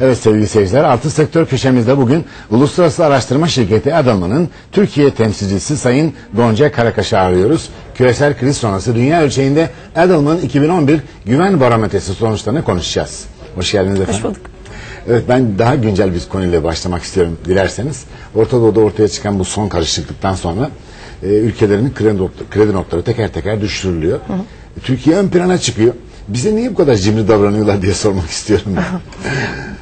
Evet sevgili seyirciler, Altı Sektör köşemizde bugün Uluslararası Araştırma Şirketi Edelman'ın Türkiye temsilcisi Sayın Gonca Karakaş'ı ağırlıyoruz. Küresel kriz sonrası dünya ölçeğinde Edelman 2011 güven barometresi sonuçlarını konuşacağız. Hoş geldiniz efendim. Hoş bulduk. Evet ben daha güncel bir konuyla başlamak istiyorum dilerseniz. Orta Doğu'da ortaya çıkan bu son karışıklıktan sonra e, ülkelerin kredi, not- kredi notları teker teker düşürülüyor. Türkiye ön plana çıkıyor. Bize niye bu kadar cimri davranıyorlar diye sormak istiyorum.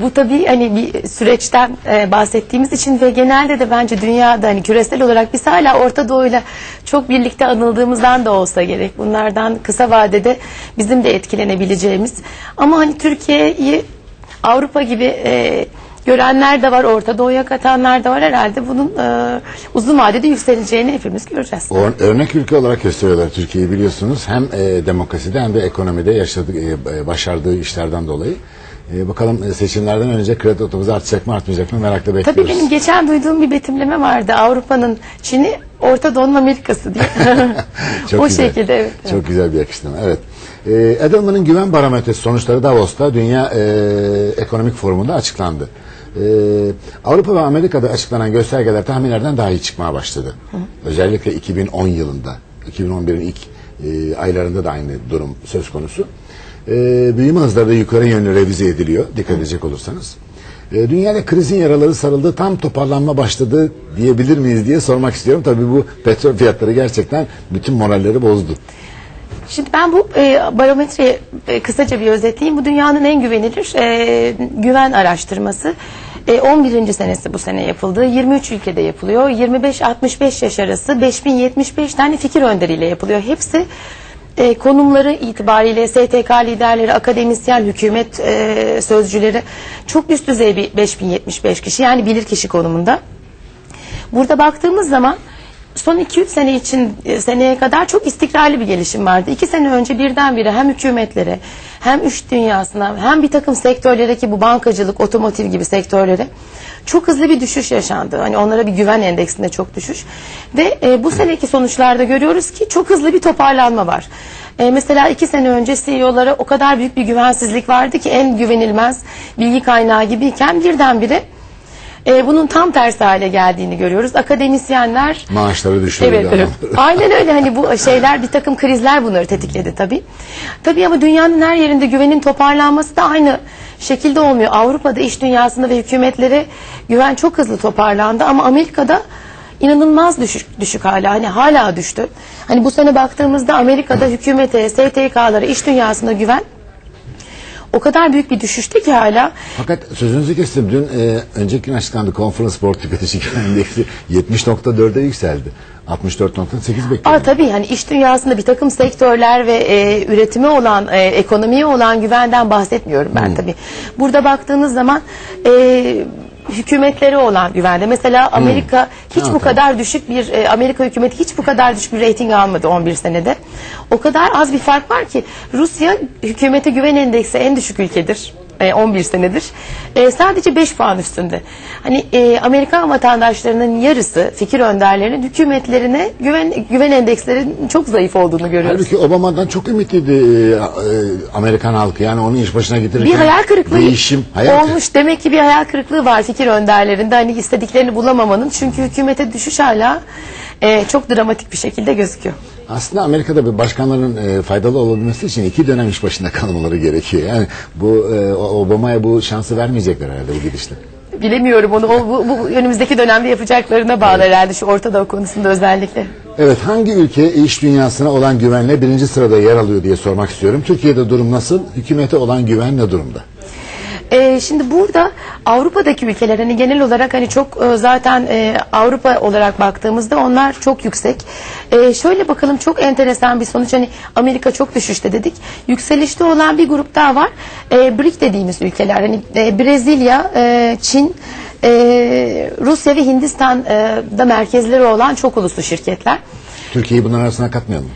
Bu tabii hani bir süreçten e, bahsettiğimiz için ve genelde de bence dünyada hani küresel olarak biz hala Orta Doğu'yla çok birlikte anıldığımızdan da olsa gerek. Bunlardan kısa vadede bizim de etkilenebileceğimiz. Ama hani Türkiye'yi Avrupa gibi e, görenler de var, Orta Doğu'ya katanlar da var. Herhalde bunun e, uzun vadede yükseleceğini hepimiz göreceğiz. O- Örnek ülke olarak gösteriyorlar Türkiye'yi biliyorsunuz. Hem e, demokraside hem de ekonomide yaşadığı, e, başardığı işlerden dolayı. E, bakalım seçimlerden önce kredi notumuz artacak mı artmayacak mı merakla bekliyoruz. Tabii benim geçen duyduğum bir betimleme vardı. Avrupa'nın Çin'i Orta Doğu'nun Amerika'sı diye. Çok o güzel. şekilde evet. Çok güzel bir yakıştırma. Evet. E, Edelman'ın güven barometresi sonuçları Davos'ta Dünya e, Ekonomik Forumu'nda açıklandı. E, Avrupa ve Amerika'da açıklanan göstergeler tahminlerden daha iyi çıkmaya başladı. Özellikle 2010 yılında, 2011'in ilk e, aylarında da aynı durum söz konusu. E, büyüme hızları yukarı yönlü revize ediliyor dikkat edecek olursanız. E, dünyada krizin yaraları sarıldı, tam toparlanma başladı diyebilir miyiz diye sormak istiyorum. Tabii bu petrol fiyatları gerçekten bütün moralleri bozdu. Şimdi ben bu e, barometreyi e, kısaca bir özetleyeyim. Bu dünyanın en güvenilir e, güven araştırması. E, 11. senesi bu sene yapıldı. 23 ülkede yapılıyor. 25-65 yaş arası 5075 tane fikir önderiyle yapılıyor. Hepsi e, konumları itibariyle STK liderleri, akademisyen, hükümet e, sözcüleri çok üst düzey bir 5075 kişi yani bilirkişi konumunda. Burada baktığımız zaman son 2-3 sene için e, seneye kadar çok istikrarlı bir gelişim vardı. 2 sene önce birdenbire hem hükümetlere hem iş dünyasına hem bir takım sektörlere ki bu bankacılık, otomotiv gibi sektörlere çok hızlı bir düşüş yaşandı. Hani onlara bir güven endeksinde çok düşüş. Ve e, bu seneki sonuçlarda görüyoruz ki çok hızlı bir toparlanma var. E, mesela iki sene önce CEO'lara o kadar büyük bir güvensizlik vardı ki en güvenilmez bilgi kaynağı gibiyken birdenbire e, bunun tam tersi hale geldiğini görüyoruz. Akademisyenler Maaşları düşürüldü. Evet, evet. Aynen öyle hani bu şeyler bir takım krizler bunları tetikledi tabii. Tabii ama dünyanın her yerinde güvenin toparlanması da aynı şekilde olmuyor. Avrupa'da iş dünyasında ve hükümetlere güven çok hızlı toparlandı ama Amerika'da inanılmaz düşük düşük hala hani hala düştü. Hani bu sene baktığımızda Amerika'da hükümete, STK'lara, iş dünyasında güven o kadar büyük bir düşüşte ki hala Fakat sözünüzü kestim. Dün e, önceki gün açıklandı. Conference Board tüketici güven endeksi 70.4'e yükseldi. 64.8 Aa, bekliyorum. tabii yani iş dünyasında bir takım sektörler ve e, üretime olan, e, ekonomiye olan güvenden bahsetmiyorum ben tabii. Burada baktığınız zaman e, hükümetlere olan güvende. Mesela Amerika hiç bu kadar düşük bir, e, Amerika hükümeti hiç bu kadar düşük bir reyting almadı 11 senede. O kadar az bir fark var ki Rusya hükümete güven endeksi en düşük ülkedir. E, 11 senedir. E, sadece 5 puan üstünde. Hani e, Amerikan vatandaşlarının yarısı fikir önderlerinin hükümetlerine güven güven endekslerinin çok zayıf olduğunu görüyoruz. Halbuki Obama'dan çok ümitliydi e, e, Amerikan halkı. Yani onun iş başına getirirken bir hayal kırıklığı değişim, hayal olmuş. Demek ki bir hayal kırıklığı var fikir önderlerinde. Hani istediklerini bulamamanın. Çünkü hükümete düşüş hala e, çok dramatik bir şekilde gözüküyor. Aslında Amerika'da bir başkanların e, faydalı olabilmesi için iki dönem iş başında kalmaları gerekiyor. Yani bu e, Obama'ya bu şansı vermeyecekler herhalde bu gidişle. Bilemiyorum onu. O, bu, bu önümüzdeki dönemde yapacaklarına bağlı herhalde şu Orta Doğu konusunda özellikle. Evet hangi ülke iş dünyasına olan güvenle birinci sırada yer alıyor diye sormak istiyorum. Türkiye'de durum nasıl? Hükümete olan güven ne durumda? Ee, şimdi burada Avrupa'daki ülkeler hani genel olarak hani çok e, zaten e, Avrupa olarak baktığımızda onlar çok yüksek. E, şöyle bakalım çok enteresan bir sonuç hani Amerika çok düşüşte dedik. Yükselişte olan bir grup daha var. E, BRIC dediğimiz ülkeler hani e, Brezilya, e, Çin, e, Rusya ve Hindistan'da merkezleri olan çok uluslu şirketler. Türkiye'yi bunların arasına katmayalım.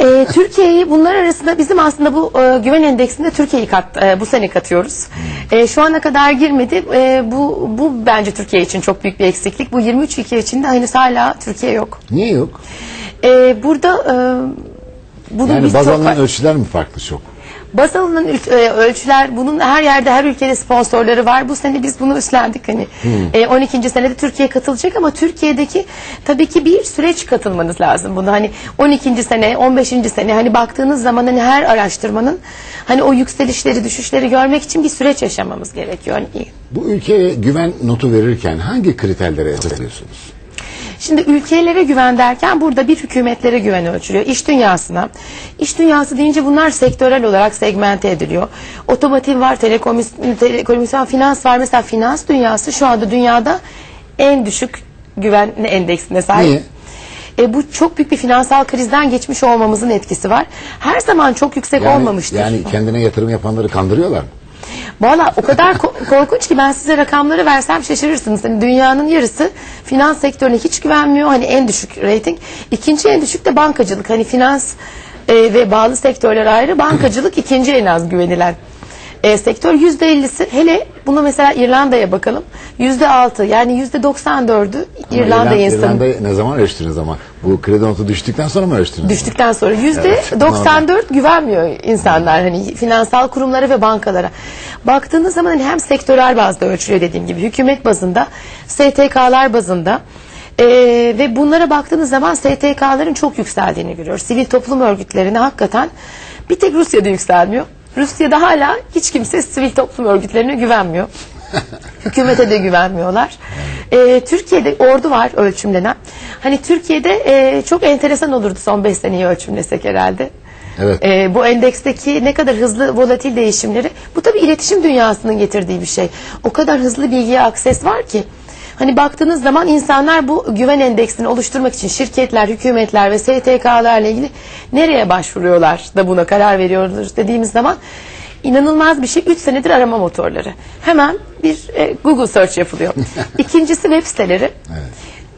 E, Türkiye'yi bunlar arasında bizim aslında bu e, güven endeksinde Türkiye'yi kat, e, bu sene katıyoruz. E, şu ana kadar girmedi. E, bu bu bence Türkiye için çok büyük bir eksiklik. Bu 23 ülke içinde henüz hala Türkiye yok. Niye yok? E, burada e, bunun Yani bir baz çok alınan var. ölçüler mi farklı çok? Baz alınan e, ölçüler bunun her yerde her ülkede sponsorları var. Bu sene biz bunu üstlendik hani. E, 12. senede Türkiye katılacak ama Türkiye'deki tabii ki bir süreç katılmanız lazım. Bunu hani 12. sene, 15. sene hani baktığınız zaman hani her araştırmanın hani o yükselişleri, düşüşleri görmek için bir süreç yaşamamız gerekiyor. Hani Bu ülkeye güven notu verirken hangi kriterlere esas alıyorsunuz? Şimdi ülkelere güven derken burada bir hükümetlere güven ölçülüyor. İş dünyasına. İş dünyası deyince bunlar sektörel olarak segmente ediliyor. Otomotiv var, telekomis- telekomünikasyon, finans var. Mesela finans dünyası şu anda dünyada en düşük güven endeksine sahip. Niye? E, bu çok büyük bir finansal krizden geçmiş olmamızın etkisi var. Her zaman çok yüksek Yani, olmamıştır. yani kendine yatırım yapanları kandırıyorlar mı? Valla o kadar ko- korkunç ki ben size rakamları versem şaşırırsınız. Hani dünyanın yarısı finans sektörüne hiç güvenmiyor. Hani en düşük rating. İkinci en düşük de bankacılık. Hani finans e, ve bağlı sektörler ayrı. Bankacılık ikinci en az güvenilen e, sektör. Yüzde ellisi hele bunu mesela İrlanda'ya bakalım. Yüzde altı yani yüzde doksan dördü İrlanda İrlanda, insanı. İrlanda'yı ne zaman ölçtünüz ama? Bu kredi notu düştükten sonra mı ölçtünüz? Düştükten sonra yüzde Evet, 94 güvenmiyor insanlar hani finansal kurumlara ve bankalara. Baktığınız zaman hani hem sektörel bazda ölçülüyor dediğim gibi hükümet bazında, STK'lar bazında ee, ve bunlara baktığınız zaman STK'ların çok yükseldiğini görüyoruz. Sivil toplum örgütlerine hakikaten bir tek Rusya'da yükselmiyor. Rusya'da hala hiç kimse sivil toplum örgütlerine güvenmiyor. Hükümete de güvenmiyorlar. Ee, Türkiye'de ordu var ölçümlenen. Hani Türkiye'de e, çok enteresan olurdu son 5 seneyi ölçümlesek herhalde. Evet. Ee, bu endeksteki ne kadar hızlı volatil değişimleri bu tabii iletişim dünyasının getirdiği bir şey. O kadar hızlı bilgiye akses var ki. Hani baktığınız zaman insanlar bu güven endeksini oluşturmak için şirketler, hükümetler ve STK'larla ilgili nereye başvuruyorlar da buna karar veriyorlar dediğimiz zaman inanılmaz bir şey. 3 senedir arama motorları. Hemen bir e, Google search yapılıyor. İkincisi web siteleri.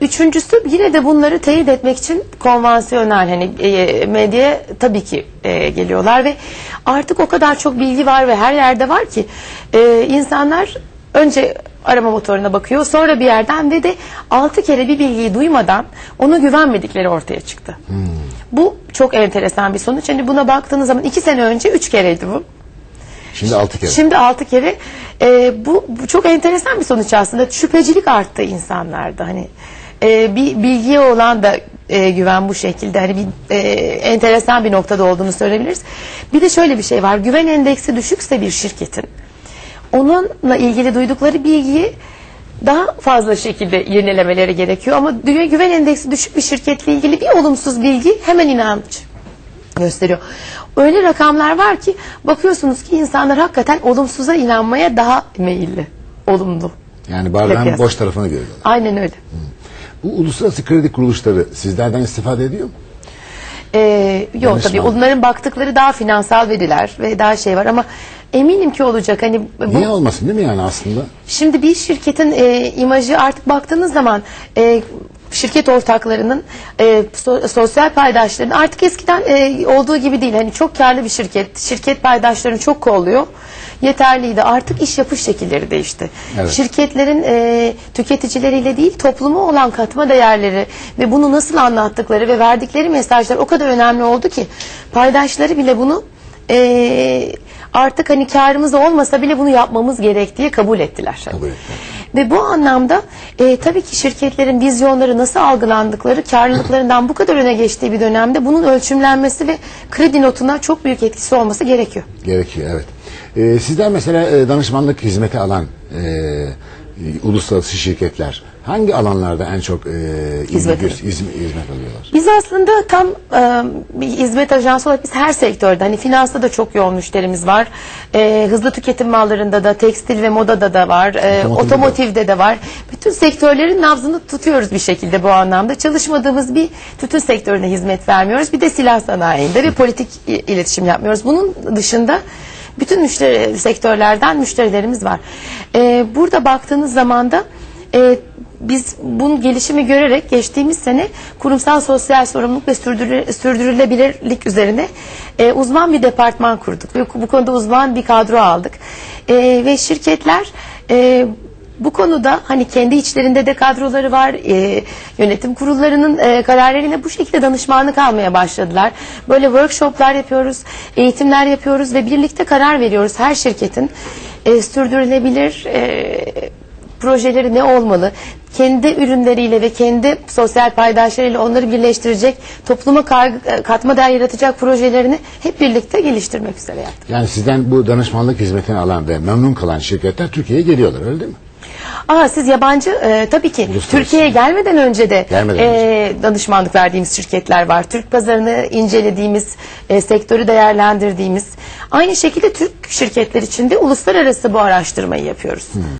Üçüncüsü yine de bunları teyit etmek için konvansiyonel hani e, medyaya tabii ki e, geliyorlar ve artık o kadar çok bilgi var ve her yerde var ki e, insanlar önce arama motoruna bakıyor sonra bir yerden ve de altı kere bir bilgiyi duymadan ona güvenmedikleri ortaya çıktı. Bu çok enteresan bir sonuç. Hani buna baktığınız zaman iki sene önce üç kereydi bu. Şimdi altı kere. Şimdi altı kere e, bu, bu çok enteresan bir sonuç aslında. Şüphecilik arttı insanlarda. Hani e, bir bilgiye olan da e, güven bu şekilde hani bir e, enteresan bir noktada olduğunu söyleyebiliriz. Bir de şöyle bir şey var. Güven endeksi düşükse bir şirketin onunla ilgili duydukları bilgiyi daha fazla şekilde yenilemeleri gerekiyor ama dünya güven endeksi düşük bir şirketle ilgili bir olumsuz bilgi hemen inanç gösteriyor. Öyle rakamlar var ki bakıyorsunuz ki insanlar hakikaten olumsuza inanmaya daha meyilli. Olumlu. Yani bardağın Peki. boş tarafını görüyorlar. Aynen öyle. Bu uluslararası kredi kuruluşları sizlerden istifade ediyor mu? Ee, yok Danışman. tabii onların baktıkları daha finansal veriler ve daha şey var ama eminim ki olacak. Hani bu, Niye olmasın değil mi yani aslında? Şimdi bir şirketin e, imajı artık baktığınız zaman e, şirket ortaklarının e, so- sosyal paydaşların artık eskiden e, olduğu gibi değil. Hani çok karlı bir şirket, şirket paydaşlarını çok kolluyor. Yeterliydi. Artık iş yapış şekilleri değişti. Evet. Şirketlerin e, tüketicileriyle değil topluma olan katma değerleri ve bunu nasıl anlattıkları ve verdikleri mesajlar o kadar önemli oldu ki paydaşları bile bunu e, artık hani karımız olmasa bile bunu yapmamız gerektiği kabul ettiler. Kabul ettiler. Ve bu anlamda e, tabii ki şirketlerin vizyonları nasıl algılandıkları, karlılıklarından bu kadar öne geçtiği bir dönemde bunun ölçümlenmesi ve kredi notuna çok büyük etkisi olması gerekiyor. Gerekiyor evet. Ee, sizler mesela e, danışmanlık hizmeti alan e, e, uluslararası şirketler hangi alanlarda en çok e, Hizmet hizmet, hizmet alıyorlar? Biz aslında tam e, bir hizmet ajansı olarak biz her sektörde hani finansta da çok yoğun müşterimiz var. E, hızlı tüketim mallarında da tekstil ve modada da var. E, Otomotivde de. otomotivde de var. Bütün sektörlerin nabzını tutuyoruz bir şekilde bu anlamda. Çalışmadığımız bir tütün sektörüne hizmet vermiyoruz. Bir de silah sanayinde ve politik iletişim yapmıyoruz. Bunun dışında bütün müşteri sektörlerden müşterilerimiz var. E, burada baktığınız zaman da e, biz bunun gelişimi görerek geçtiğimiz sene kurumsal sosyal sorumluluk ve sürdürü- sürdürülebilirlik üzerine e, uzman bir departman kurduk ve bu konuda uzman bir kadro aldık. E, ve şirketler e, bu konuda hani kendi içlerinde de kadroları var. e, yönetim kurullarının e, kararlarıyla bu şekilde danışmanlık almaya başladılar. Böyle workshoplar yapıyoruz, eğitimler yapıyoruz ve birlikte karar veriyoruz her şirketin e, sürdürülebilir e, projeleri ne olmalı? Kendi ürünleriyle ve kendi sosyal paydaşlarıyla onları birleştirecek, topluma kar- katma değer yaratacak projelerini hep birlikte geliştirmek üzere yaptık. Yani sizden bu danışmanlık hizmetini alan ve memnun kalan şirketler Türkiye'ye geliyorlar öyle değil mi? Aa siz yabancı e, tabii ki. Türkiye'ye gelmeden önce de Gelmeden e, danışmanlık verdiğimiz şirketler var. Türk pazarını incelediğimiz, e, sektörü değerlendirdiğimiz. Aynı şekilde Türk şirketler için de uluslararası bu araştırmayı yapıyoruz.